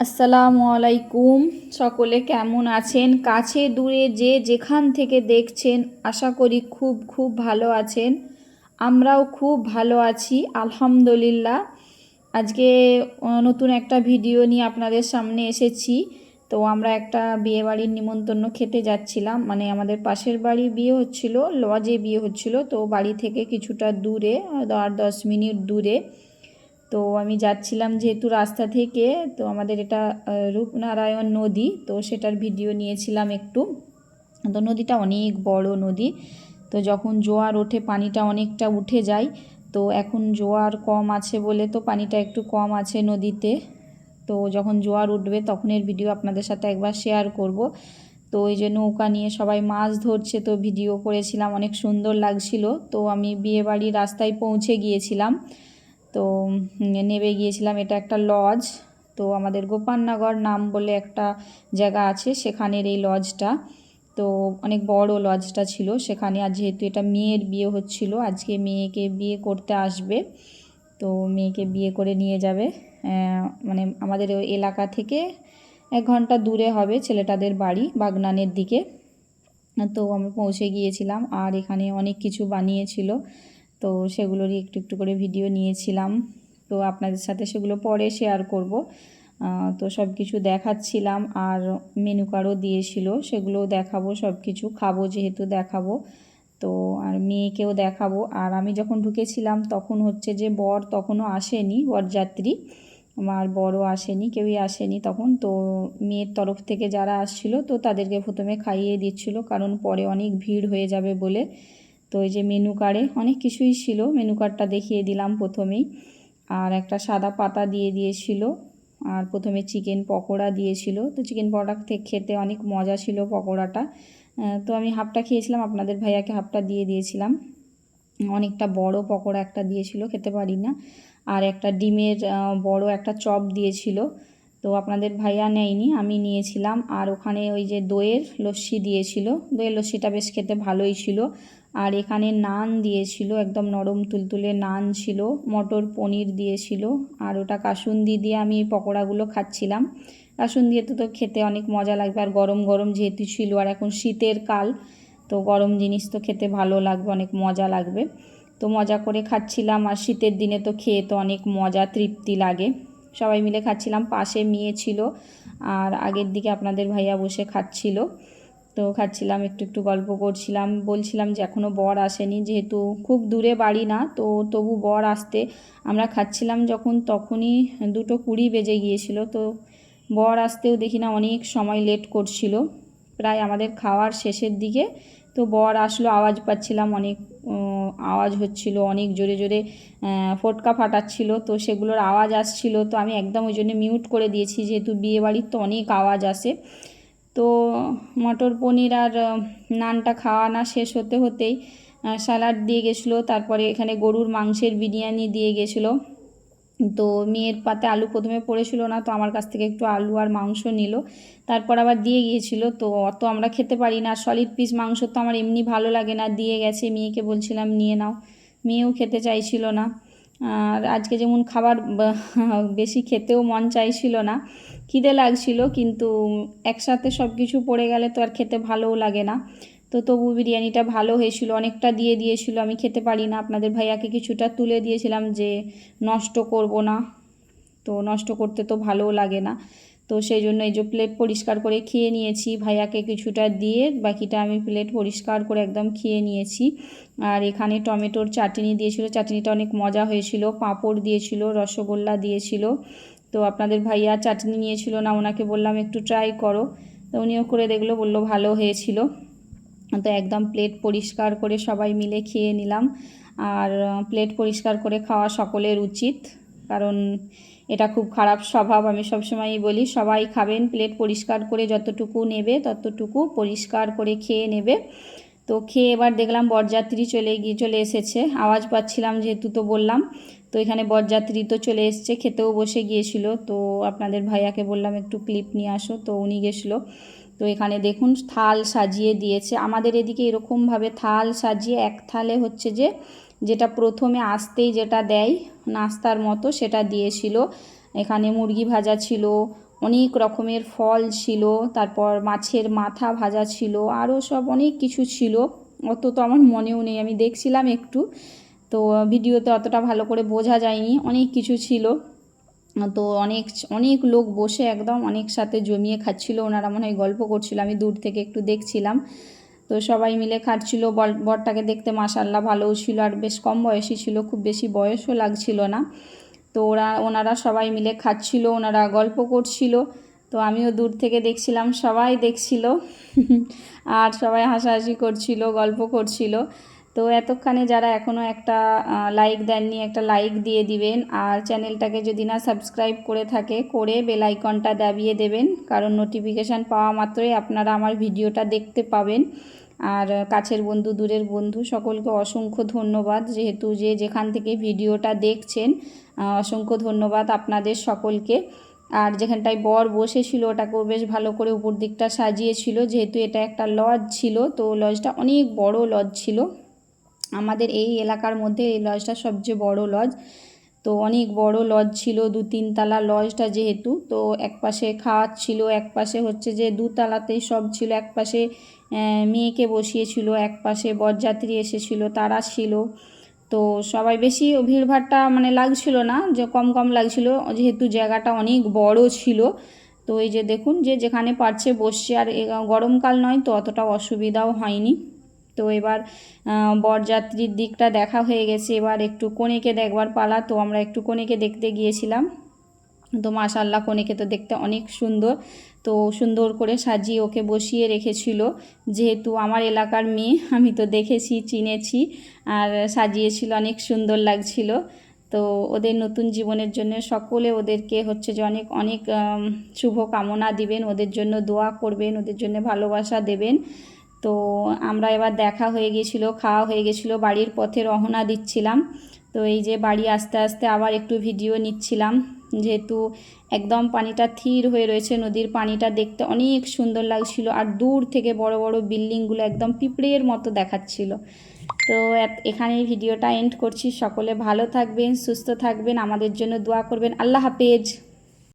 আসসালামু আলাইকুম। সকলে কেমন আছেন? কাছে দূরে যে যেখান থেকে দেখছেন, আশা করি খুব খুব ভালো আছেন। আমরাও খুব ভালো আছি, আলহামদুলিল্লাহ। আজকে নতুন একটা ভিডিও নিয়ে আপনাদের সামনে এসেছি। তো আমরা একটা বিয়ে বাড়ির নিমন্ত্রণ খেতে যাচ্ছিলাম। মানে আমাদের পাশের বাড়ি বিয়ে হচ্ছিল, লজে বিয়ে হচ্ছিল। তো বাড়ি থেকে কিছুটা দূরে দশ মিনিট দূরে। তো আমি যাচ্ছিলাম যেহেতু রাস্তা থেকে, তো আমাদের এটা রূপনারায়ণ নদী, তো সেটার ভিডিও নিয়েছিলাম একটু। তো নদীটা অনেক বড় নদী, তো যখন জোয়ার ওঠে পানিটা অনেকটা উঠে যায়, তো এখন জোয়ার কম আছে বলে তো পানিটা একটু কম আছে নদীতে। তো যখন জোয়ার উঠবে তখন এর ভিডিও আপনাদের সাথে একবার শেয়ার করব। তো ওই যে নৌকা নিয়ে সবাই মাছ ধরছে, তো ভিডিও করেছিলাম, অনেক সুন্দর লাগছিল। তো আমি বিয়েবাড়ির রাস্তায় পৌঁছে গিয়েছিলাম। তো নেমে গিয়েছিলাম। এটা একটা লজ তো আমাদের গোপালনগর নাম বলে একটা জায়গা আছে, সেখানের এই লজটা তো অনেক বড় লজটা ছিল সেখানে। আর যেহেতু এটা মেয়ের বিয়ে হচ্ছিল, আজকে মেয়েকে বিয়ে করতে আসবে। তো মেয়েকে বিয়ে করে নিয়ে যাবে। মানে আমাদের ওই এলাকা থেকে এক ঘণ্টা দূরে হবে ছেলেটাদের বাড়ি বাগনানের দিকে। তো আমি পৌঁছে গিয়েছিলাম। আর এখানে অনেক কিছু বানিয়েছিল। তো সেগুলোরই একটু একটু করে ভিডিও নিয়েছিলাম। তো আপনাদের সাথে সেগুলো পরে শেয়ার করব। তো সব কিছু দেখাচ্ছিলাম আর মেনু কার্ডও দিয়েছিল। সেগুলোও দেখাবো সব কিছু খাব যেহেতু দেখাবো। তো আর মেয়েকেও দেখাবো। আর আমি যখন ঢুকেছিলাম তখন হচ্ছে যে বর তখনও আসেনি, বরযাত্রী। আমার বড় আসেনি, কেউই আসেনি তখন। তো মেয়ের তরফ থেকে যারা আসছিল তো তাদেরকে প্রথমে খাইয়ে দিচ্ছিল কারণ পরে অনেক ভিড় হয়ে যাবে বলে। তো এই যে মেনু কার্ডে অনেক কিছুই ছিল। মেনু কার্ডটা দেখিয়ে দিলাম প্রথমেই। আর একটা সাদা পাতা দিয়ে দিয়েছিল। আর প্রথমে চিকেন পকোড়া দিয়েছিল। তো চিকেন পকোড়া খেতে অনেক মজা ছিল পকোড়াটা। তো আমি হাফটা খেয়েছিলাম। আপনাদের ভাইয়াকে হাফটা দিয়ে দিয়েছিলাম। অনেকটা বড় পকোড়া একটা দিয়েছিল, খেতে পারি না আর একটা ডিমের বড় একটা চপ দিয়েছিল। তো আপনাদের ভাইয়া নেয়নি, আমি নিয়েছিলাম। আর ওখানে ওই যে দইয়ের লস্যি দিয়েছিল, দইয়ের লস্যিটা বেশ খেতে ভালোই ছিল। আর এখানে নান দিয়েছিল, একদম নরম তুলতুলে নান ছিল, মটর পনির দিয়েছিল, আর ওটা কাসুন্দি দিয়ে আমি পকোড়াগুলো খাচ্ছিলাম। কাসুন্দি দিয়ে তো তো খেতে অনেক মজা লাগবে, আর গরম গরম যেহেতু ছিল, আর এখন শীতের কাল, তো গরম জিনিস তো খেতে ভালো লাগবে, অনেক মজা লাগবে। তো মজা করে খাচ্ছিলাম, আর শীতের দিনে তো খেয়ে তো অনেক মজা, তৃপ্তি লাগে। সবাই মিলে খাচ্ছিলাম, পাশে মেয়ে ছিল আর আগের দিকে আপনাদের ভাইয়া বসে খাচ্ছিল। তো খাচ্ছিলাম, একটু একটু গল্প করছিলাম, বলছিলাম যে এখনও বর আসেনি, যেহেতু খুব দূরে বাড়ি না, তো তবু বর আসতে। আমরা খাচ্ছিলাম যখন তখনই দুটো কুড়ি বেজে গিয়েছিল, তো বর আসতেও দেখি না অনেক সময় লেট করছিল। প্রায় আমাদের খাওয়ার শেষের দিকে তো বর আসলো, আওয়াজ পাচ্ছিলাম অনেক আওয়াজ হচ্ছিল, অনেক জোরে জোরে ফটকা ফাটাচ্ছিল, তো সেগুলোর আওয়াজ আসছিল, তো আমি একদম ওই জন্য মিউট করে দিয়েছি, যেহেতু বিয়েবাড়ির তো অনেক আওয়াজ আসে। তো মটর পনির আর নানটা খাওয়া না শেষ হতে হতেই স্যালাড দিয়ে গেছিল, তারপরে এখানে গরুর মাংসের বিরিয়ানি দিয়ে গেছিল। তো মেয়ের পাতে আলু প্রথমে পড়েছিল না, তো আমার কাছ থেকে একটু আলু আর মাংস নিল। তারপর আবার দিয়ে গিয়েছিল, তো অত আমরা খেতে পারি না। সলিড পিস মাংস তো আমার এমনি ভালো লাগে না, দিয়ে গেছে। মেয়েকে বলছিলাম, নিয়ে নাও। মেয়েও খেতে চাইছিল না। আর আজকে যেমন খাবার বেশি খেতেও মন চাইছিল না। খিদে লাগছিল, কিন্তু একসাথে সব কিছু পড়ে গেলে তো আর খেতে ভালোও লাগে না। তো তবু বিরিয়ানিটা ভালো হয়েছিল, অনেকটা দিয়ে দিয়েছিল। আমি খেতে পারি না। আপনাদের ভাইয়াকে কিছুটা তুলে দিয়েছিলাম যে নষ্ট করব না। তো নষ্ট করতে তো ভালোও লাগে না। তো সেই জন্য এই যে প্লেট পরিষ্কার করে খেয়ে নিয়েছি। ভাইয়াকে কিছুটা দিয়ে বাকিটা আমি প্লেট পরিষ্কার করে একদম খেয়ে নিয়েছি। আর এখানে টমেটোর চাটনি দিয়েছিল। চাটনিটা অনেক মজা হয়েছিল। পাঁপড় দিয়েছিল, রসগোল্লা দিয়েছিল। তো আপনাদের ভাইয়া চাটনি নিয়েছিল না, ওনাকে বললাম একটু ট্রাই করো। তো উনিও করে দেখল, বলল ভালো হয়েছিল। তো একদম প্লেট পরিষ্কার করে সবাই মিলে খেয়ে নিলাম। আর প্লেট পরিষ্কার করে খাওয়া সকলের উচিত। কারণ এটা খুব খারাপ স্বভাব, আমি সবসময়ই বলি, সবাই খাবেন প্লেট পরিষ্কার করে যতটুকু নেবে ততটুকু পরিষ্কার করে খেয়ে নেবে। তো খেয়ে এবার দেখলাম বরযাত্রী চলে গিয়ে চলে এসেছে। আওয়াজ পাচ্ছিলাম যেহেতু তো বললাম। তো এখানে বরযাত্রী তো চলে এসছে, খেতেও বসে গিয়েছিল। তো আপনাদের ভাইয়াকে বললাম একটু ক্লিপ নিয়ে আসো। তো উনি গেছিল। তো এখানে দেখুন, থাল সাজিয়ে দিয়েছে। আমাদের এদিকে এরকমভাবে থাল সাজিয়ে এক থালে হচ্ছে যে, যেটা প্রথমে আসতেই যেটা দেয়, নাস্তার মতো সেটা দিয়েছিল। এখানে মুরগি ভাজা ছিল, অনেক রকমের ফল ছিল, তারপর মাছের মাথা ভাজা ছিল, আরও সব অনেক কিছু ছিল। অত তো আমার মনেও নেই, আমি দেখছিলাম একটু। তো ভিডিওতে অতটা ভালো করে বোঝা যায়নি, অনেক কিছু ছিল। তো অনেক অনেক লোক বসে একদম অনেক সাথে জমিয়ে খাচ্ছিল, ওনারা মনে হয় গল্প করছিল, আমি দূর থেকে একটু দেখছিলাম। তো সবাই মিলে খাচ্ছিল বরটাকে দেখতে মাসাল্লাহ ভালোও ছিল, আর বেশ কম বয়সী ছিল, খুব বেশি বয়সও লাগছিল না। তো ওরা, ওনারা সবাই মিলে খাচ্ছিল, ওনারা গল্প করছিল। তো আমিও দূর থেকে দেখছিলাম, সবাই দেখছিল। আর সবাই হাসাহাসি করছিল, গল্প করছিল। তো এতক্ষণে যারা এখনও একটা লাইক দেননি, একটা লাইক দিয়ে দিবেন আর চ্যানেলটাকে যদি না সাবস্ক্রাইব করে থাকে, করে বেল আইকনটা দাবিয়ে দেবেন। কারণ নোটিফিকেশান পাওয়া মাত্রই আপনারা আমার ভিডিওটা দেখতে পাবেন। আর কাছের বন্ধু, দূরের বন্ধু, সকলকে অসংখ্য ধন্যবাদ। যেহেতু যে যেখান থেকে ভিডিওটা দেখছেন অসংখ্য ধন্যবাদ আপনাদের সকলকে। আর যেখানটায় বর বসেছিল, ওটাকেও বেশ ভালো করে উপর দিকটা সাজিয়েছিল। যেহেতু এটা একটা লজ ছিল, তো লজটা অনেক বড় লজ ছিল। আমাদের এই এলাকার মধ্যে এই লজটা সবচেয়ে বড় লজ। তো অনেক বড় লজ ছিল, দু তিনতলা লজটা যেহেতু, তো এক পাশে খাওয়ার ছিল, এক পাশে হচ্ছে যে দুতলাতেই সব ছিল, এক পাশে মেয়েকে বসিয়েছিল, এক পাশে বরযাত্রী এসেছিল, তারা ছিল। তো সবাই বেশি ভিড়ভাড়টা মানে লাগছিল না, যে কম কম লাগছিল, যেহেতু জায়গাটা অনেক বড় ছিল। তো এই যে দেখুন যে যেখানে পারছে বসছে, আর গরমকাল নয় তো, অতটা অসুবিধাও হয়নি। তো এবার বরযাত্রীর দিকটা দেখা হয়ে গেছে। এবার একটু কনেকে দেখবার পালা। তো আমরা একটু কনেকে দেখতে গিয়েছিলাম। তো মাশাল্লাহ কনেকে তো দেখতে অনেক সুন্দর। তো সুন্দর করে সাজিয়ে ওকে বসিয়ে রেখেছিল। যেহেতু আমার এলাকার মেয়ে, আমি তো দেখেছি, চিনেছি। আর সাজিয়েছিল, অনেক সুন্দর লাগছিল। তো ওদের নতুন জীবনের জন্য সকলে ওদেরকে হচ্ছে যে অনেক অনেক শুভ কামনা দিবেন। ওদের জন্য দোয়া করবেন, ওদের জন্য ভালোবাসা দেবেন। তো আমরা এবার দেখা হয়ে গেছিল, খাওয়া হয়ে গেছিল, বাড়ির পথে রহনা দিচ্ছিলাম। তো এই যে বাড়ি আস্তে আস্তে আবার একটু ভিডিও নিচ্ছিলাম, যেহেতু একদম পানিটা থির হয়ে রয়েছে, নদীর পানিটা দেখতে অনেক সুন্দর লাগছিল আর দূর থেকে বড় বড় বিল্ডিংগুলো একদম পিঁপড়ের মতো দেখাচ্ছিল। তো এখানেই ভিডিওটা এন্ড করছি। সকলে ভালো থাকবেন, সুস্থ থাকবেন, আমাদের জন্য দোয়া করবেন। আল্লাহ হাফেজ।